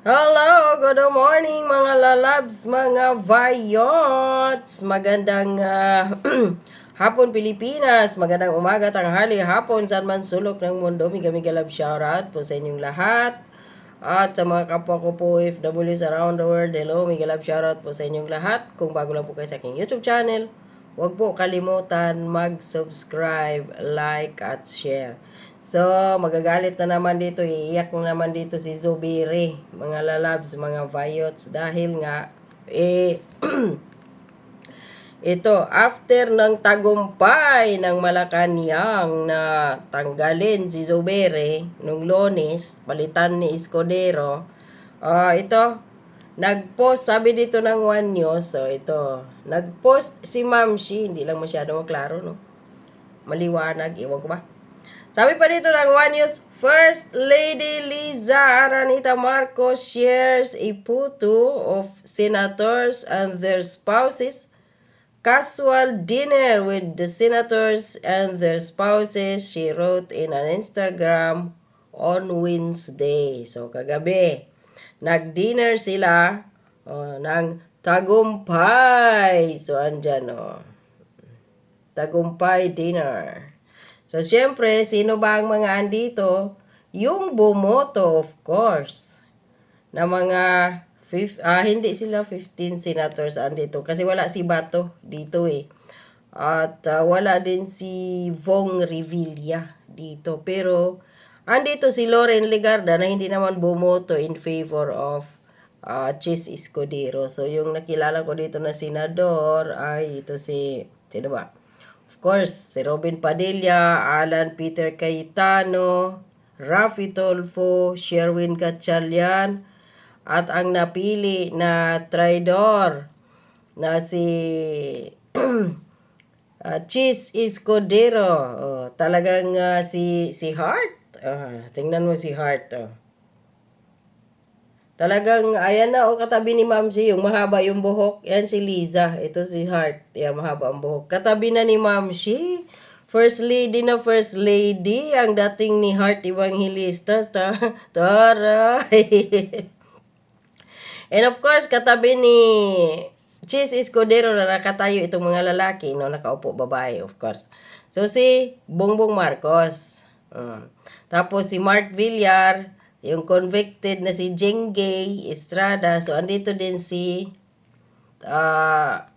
Hello, good morning mga lalabs, mga vayots. Magandang ah, hapon Pilipinas, magandang umaga, tanghali, hapon, saan man sulok ng mundo. Miga miga love shoutout po sa inyong lahat. At sa mga kapwa ko po OFWs around the world, hello, miga love shoutout po sa inyong lahat. Kung bago lang po kayo sa aking YouTube channel, huwag po kalimutan mag-subscribe, like, at share. So, magagalit na naman dito, iiyak na naman dito si Zubiri, mga lalabs, mga vayots, dahil nga, eh, ito, after ng tagumpay ng Malacanang na tanggalin si Zubiri nung lones, palitan ni Escudero, ah ito, nag-post, sabi dito ng One News, so ito, nag-post si Ma'am Shi, hindi lang masyado maklaro, no? Maliwanag, iwan ko ba? Sabi pa dito ng One News, First Lady Liza Aranita Marcos shares a photo of senators and their spouses. Casual dinner with the senators and their spouses, she wrote in an Instagram on Wednesday. So, kagabi, nag-dinner sila oh, ng tagumpay. So, andyan, oh. Tagumpay dinner. So, syempre, sino ba ang mga andito? Yung bumoto, of course. Na mga, fif- ah, hindi sila 15 senators andito. Kasi wala si Bato dito eh. At ah, wala din si Vong Revilla dito. Pero, andito si Loren Legarda na hindi naman bumoto in favor of uh, Chis Escudero. So, yung nakilala ko dito na senador ay ito si, sino ba? Of course, si Robin Padilla, Alan Peter Cayetano, Rafi Tolfo, Sherwin Gatchalian, at ang napili na traidor na si uh, Chis Escudero. Oh, talagang ah, si si Hart. Ah, tingnan mo si Hart. Oh. Talagang, ayan na, o katabi ni Ma'am Shi, yung mahaba yung buhok. Yan si Liza. Ito si Heart. Yan, mahaba ang buhok. Katabi na ni Ma'am Shi. First lady na first lady. Ang dating ni Heart Evangelista. Ta taray. And of course, katabi ni Chis Escudero na nakatayo itong mga lalaki, no, nakaupo babae, of course. So, si Bongbong Marcos. Mm. Tapos, si Mark Villar, yung convicted na si Jengay Estrada. So, andito din si ah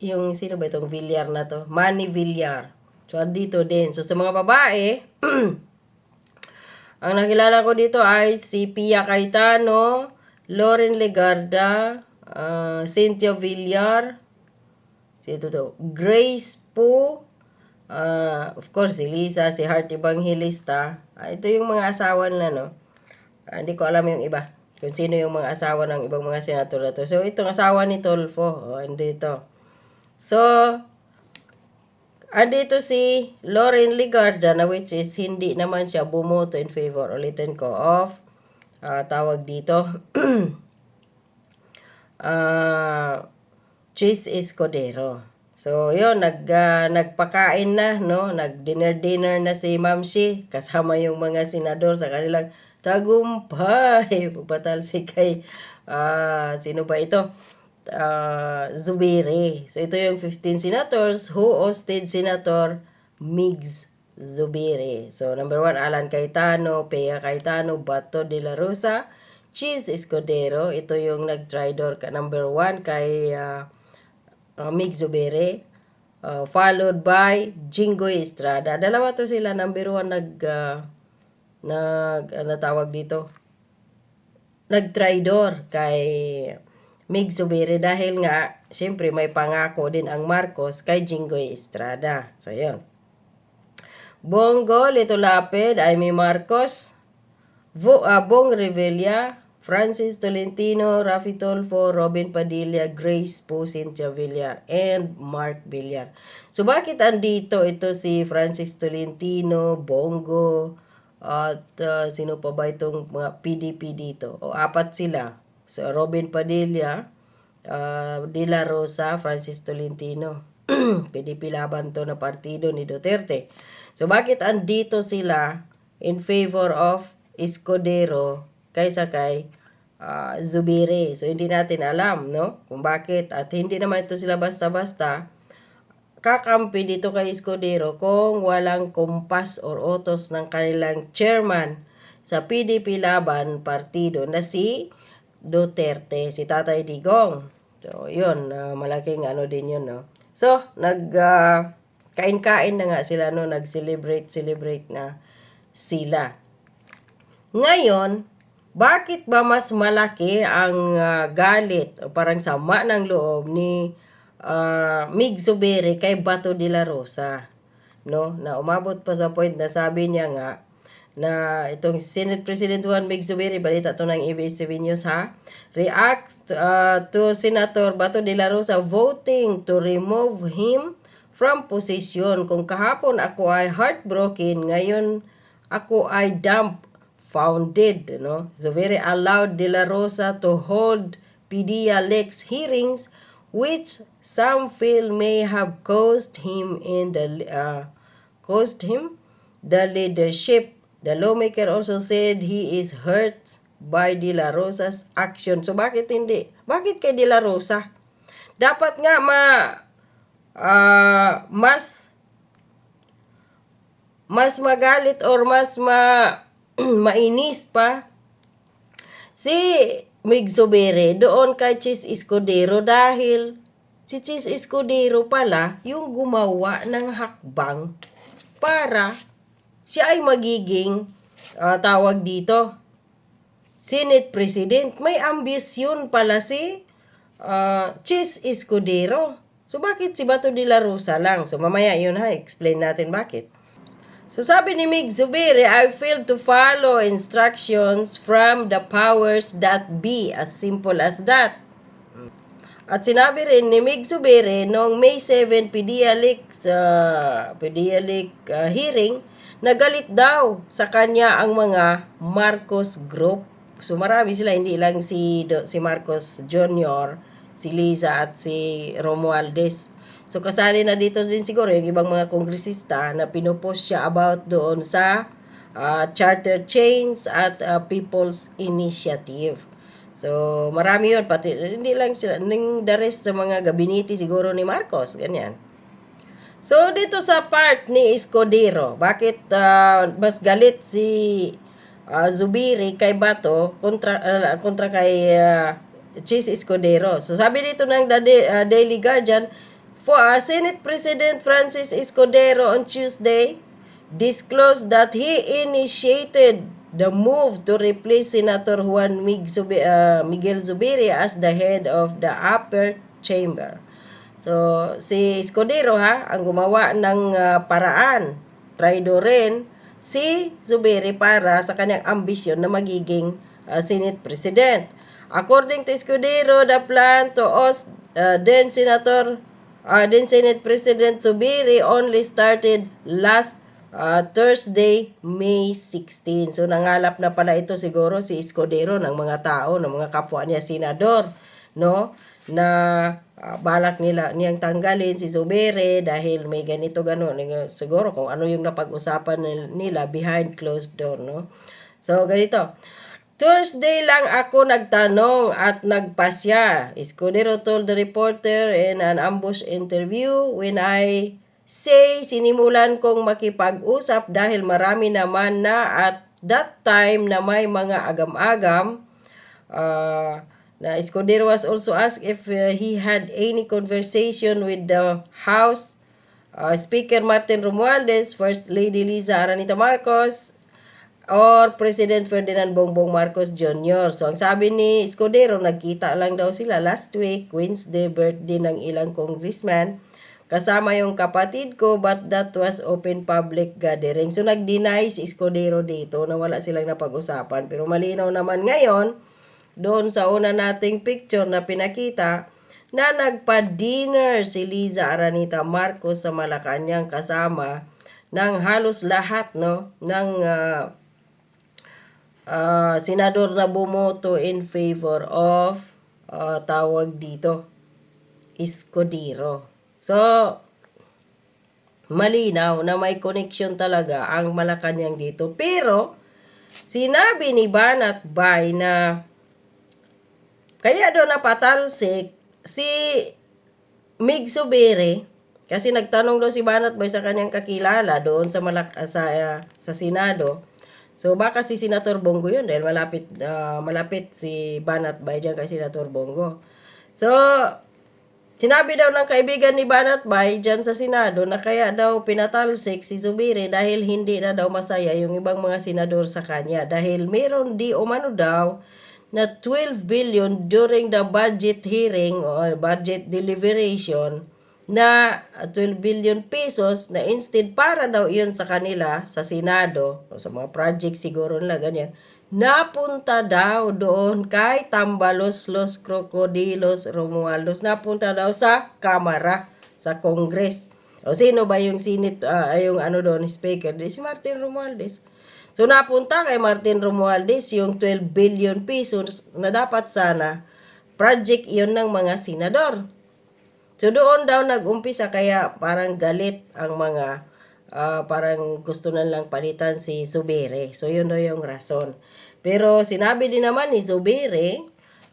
yung sino ba itong Villar na to? Manny Villar. So, andito din. So, sa mga babae, ang nakilala ko dito ay si Pia Cayetano, Lauren Legarda, ah, Cynthia Villar, si ito to, Grace Po, ah, of course, si Lisa, si Heart Evangelista. Ah, ito yung mga asawa nila, no? Ah, hindi ko alam yung iba. Kung sino yung mga asawa ng ibang mga senator na to. So, itong asawa ni Tolfo. Oh, andito. So, andito si Lauren Ligarda na which is hindi naman siya bumoto in favor. Ulitin ko of ah, tawag dito. ah Chase Escudero. So, yun, nag, ah, nagpakain na, no? Nag-dinner-dinner na si Ma'am Shi, kasama yung mga senador sa kanilang tagumpay. Pupatalsi kay, ah, sino ba ito? Ah, Zubiri. So, ito yung 15 senators who hosted Senator Migs Zubiri. So, number one, Alan Cayetano, Pea Cayetano, Bato de la Rosa, Cheese Escudero. Ito yung nag-tridor ka. Number one, kay ah, uh, Mig Zubere, uh, followed by Jingo Estrada. Dalawa to sila, number one nag, uh, nag, ano tawag dito, nag-tridor kay Mig Zubere dahil nga, syempre may pangako din ang Marcos kay Jingo Estrada. So, yun. Bongo, Lito Lapid, Aimee Marcos, Vo, uh, Bong Revilla, Francis Tolentino, Rafi Tolfo, Robin Padilla, Grace Po, Cynthia Villar, and Mark Villar. So bakit andito ito si Francis Tolentino, Bongo, at uh, sino pa ba itong mga PDP dito? O apat sila. So Robin Padilla, uh, De La Rosa, Francis Tolentino. PDP laban to na partido ni Duterte. So bakit andito sila in favor of Escudero kaysa kay ah, Zubiri. So, hindi natin alam, no? Kung bakit. At hindi naman ito sila basta-basta kakampi dito kay Escudero kung walang kumpas or utos ng kanilang chairman sa PDP Laban Partido na si Duterte, si Tatay Digong. So, yun, ah, malaking ano din yun, no? So, nag, ah, kain-kain na nga sila, no? Nag-celebrate, celebrate na sila. Ngayon, bakit ba mas malaki ang ah, galit o parang sama ng loob ni ah, Mig Zubiri kay Bato de la Rosa? No? Na umabot pa sa point na sabi niya nga na itong Senate President Juan Mig Zubiri, balita to ng ABS-CBN News ha, reacts ah, to Senator Bato de la Rosa voting to remove him from position. Kung kahapon ako ay heartbroken, ngayon ako ay dumbfounded. No? Zubiri allowed De La Rosa to hold PDEA Lex hearings which some feel may have caused him in the uh, caused him the leadership. The lawmaker also said he is hurt by De La Rosa's action. So bakit hindi? Bakit kay De La Rosa? Dapat nga ma ah, mas mas magalit or mas ma mainis pa si Mig Zubere doon kay Chis Escudero dahil si Chis Escudero pala yung gumawa ng hakbang para siya ay magiging ah, tawag dito Senate President. May ambisyon pala si ah, Chis Escudero. So bakit si Bato de la Rosa lang? So mamaya yun ha, explain natin bakit. So sabi ni Mig Zubiri, I failed to follow instructions from the powers that be, as simple as that. At sinabi rin ni Mig Zubiri noong May 7 Pedialic, uh, Pedialic uh, hearing, nagalit daw sa kanya ang mga Marcos Group. So marami sila, hindi lang si, si Marcos Jr., si Liza at si Romualdez. So kasali na dito din siguro yung ibang mga kongresista na pinupost siya about doon sa ah, charter chains at ah, people's initiative. So marami yun, pati hindi lang sila, ning the rest sa mga gabinete siguro ni Marcos, ganyan. So dito sa part ni Escudero, bakit ah, mas galit si ah, Zubiri kay Bato kontra ah, kontra kay ah, Chis Escudero. So sabi dito ng The Da- Daily Guardian, for Senate President Francis Escudero on Tuesday disclosed that he initiated the move to replace Senator Juan ah, Miguel Zubiri as the head of the upper chamber. So, si Escudero ha, ang gumawa ng ah, paraan, traido rin, si Zubiri para sa kanyang ambisyon na magiging ah, Senate President. According to Escudero, the plan to host ah, then Senator, uh, then Senate President Zubiri only started last ah, Thursday, May 16. So, nangalap na pala ito siguro si Escudero ng mga tao, ng mga kapwa niya, senador, no? Na ah, balak nila niyang tanggalin si Zubere dahil may ganito gano'n. Siguro kung ano yung napag-usapan nil- nila behind closed door, no? So, ganito. Thursday lang ako nagtanong at nagpasya. Escudero told the reporter in an ambush interview when I say sinimulan kong makipag-usap dahil marami naman na at that time na may mga agam-agam. Uh, na Escudero was also asked if uh, he had any conversation with the House uh, Speaker Martin Romualdez, First Lady Liza Aranita Marcos, or President Ferdinand Bongbong Marcos Jr. So, ang sabi ni Escudero, nagkita lang daw sila last week, Wednesday, birthday ng ilang congressman. Kasama yung kapatid ko, but that was open public gathering. So, nag-deny si Escudero dito na wala silang napag-usapan. Pero malinaw naman ngayon, doon sa una nating picture na pinakita, na nagpa-dinner si Liza Aranita Marcos sa Malacanang kasama ng halos lahat no ng ah, ah, senador na bumoto in favor of ah, tawag dito Escudero. So malinaw na may connection talaga ang Malacanang dito. Pero sinabi ni Banat Bay na kaya daw napatalsik si Mig Subiri kasi nagtanong daw si Banat Bay sa kanyang kakilala doon sa malak sa ah, sa Senado. So baka si Senator Bongo 'yun dahil malapit ah, malapit si Banat Bay diyan kay Senator Bongo. So Sinabi daw ng kaibigan ni Banat Bay dyan sa Senado na kaya daw pinatalsik si Zubiri dahil hindi na daw masaya yung ibang mga senador sa kanya dahil meron di umano daw na 12 billion during the budget hearing or budget deliberation na 12 billion pesos na instead para daw iyon sa kanila sa Senado o sa mga project siguro nila ganyan napunta daw doon kay Tambalos Los Crocodilos Romualdez napunta daw sa Kamara sa Congress. O sino ba yung sinit ah, yung ano doon speaker? Si Martin Romualdez. So napunta kay Martin Romualdez yung 12 billion pesos na dapat sana project iyon ng mga senador So doon daw nag-umpisa kaya parang galit ang mga ah, parang gusto na lang palitan si Subere. So yun daw yung rason. Pero sinabi din naman ni Subere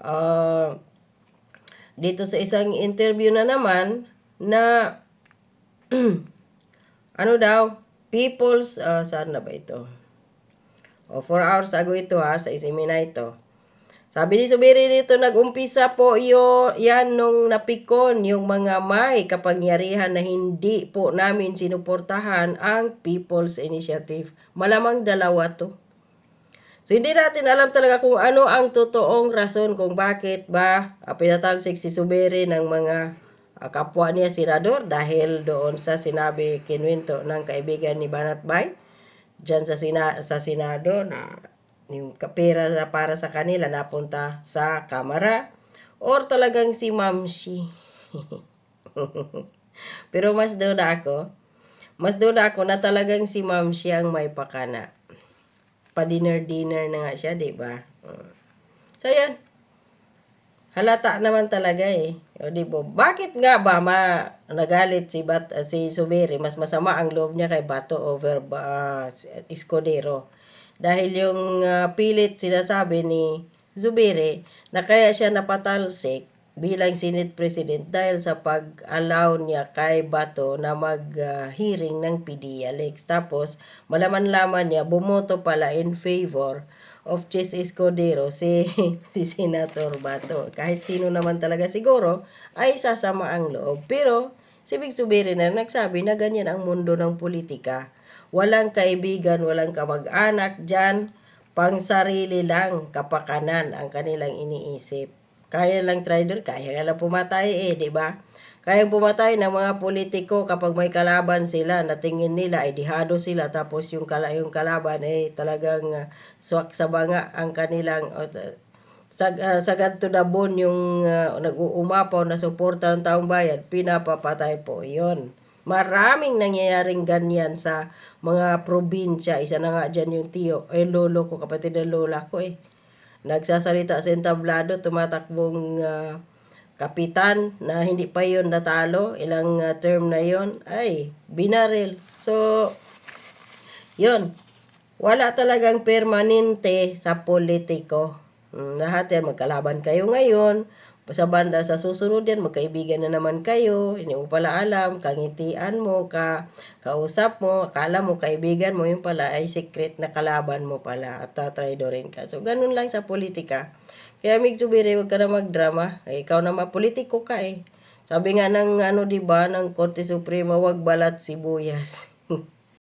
ah, dito sa isang interview na naman na ano daw people's ah, saan na ba ito? O 4 hours ago ito ha sa isimina ito. Sabi ni Subiri dito, nag-umpisa po yo, yan nung napikon yung mga may kapangyarihan na hindi po namin sinuportahan ang People's Initiative. Malamang dalawa to. So hindi natin alam talaga kung ano ang totoong rason kung bakit ba pinatalsik si Subiri ng mga ah, kapwa niya senador dahil doon sa sinabi kinwento ng kaibigan ni Banat Bay dyan sa, sina, sa Senado na yung kapera na para sa kanila napunta sa kamera or talagang si Mamshi. Pero mas duda ako, mas duda ako na talagang si Mamshi ang may pakana. Pa-dinner-dinner na nga siya, di ba? Mm. So, yan. Halata naman talaga eh. O di ba? Bakit nga ba ma nagalit si Bat uh, si Subiri mas masama ang loob niya kay Bato over si- Escudero? Dahil yung ah, pilit sinasabi ni Zubiri na kaya siya napatalsik bilang Senate President dahil sa pag-allow niya kay Bato na mag-hearing ng PDLX. Tapos, malaman-laman niya, bumoto pala in favor of Chis Escudero si, si Senator Bato. Kahit sino naman talaga siguro ay sasama ang loob. Pero si Big Subiri na nagsabi na ganyan ang mundo ng politika. Walang kaibigan, walang kamag-anak dyan. Pang sarili lang kapakanan ang kanilang iniisip. Kaya lang trader, kaya lang pumatay eh, di ba? Kayang pumatay ng mga politiko kapag may kalaban sila na tingin nila ay dihado sila tapos yung, kala, yung kalaban ay talagang uh, swak sa banga ang kanilang uh, sag, uh, sagad to the bone yung uh, nag-uumapaw na suporta ng taong bayan, pinapapatay po yon. Maraming nangyayaring ganyan sa mga probinsya. Isa na nga dyan yung tiyo, eh lolo ko, kapatid ng lola ko eh. Nagsasalita sa entablado, tumatakbong ah, kapitan na hindi pa yon natalo, ilang ah, term na yon ay binaril. So, yon wala talagang permanente sa politiko. Mm, lahat yan, magkalaban kayo ngayon. Sa banda sa susunod yan, magkaibigan na naman kayo. Hindi mo pala alam, kangitian mo, ka, kausap mo, akala mo kaibigan mo, yung pala ay secret na kalaban mo pala at tatraidorin ka. So, ganun lang sa politika. Kaya Mig Subiri, huwag ka na magdrama. Eh, ikaw naman, politiko ka eh. Sabi nga ng ano, di ba, ng Korte Suprema, wag balat sibuyas.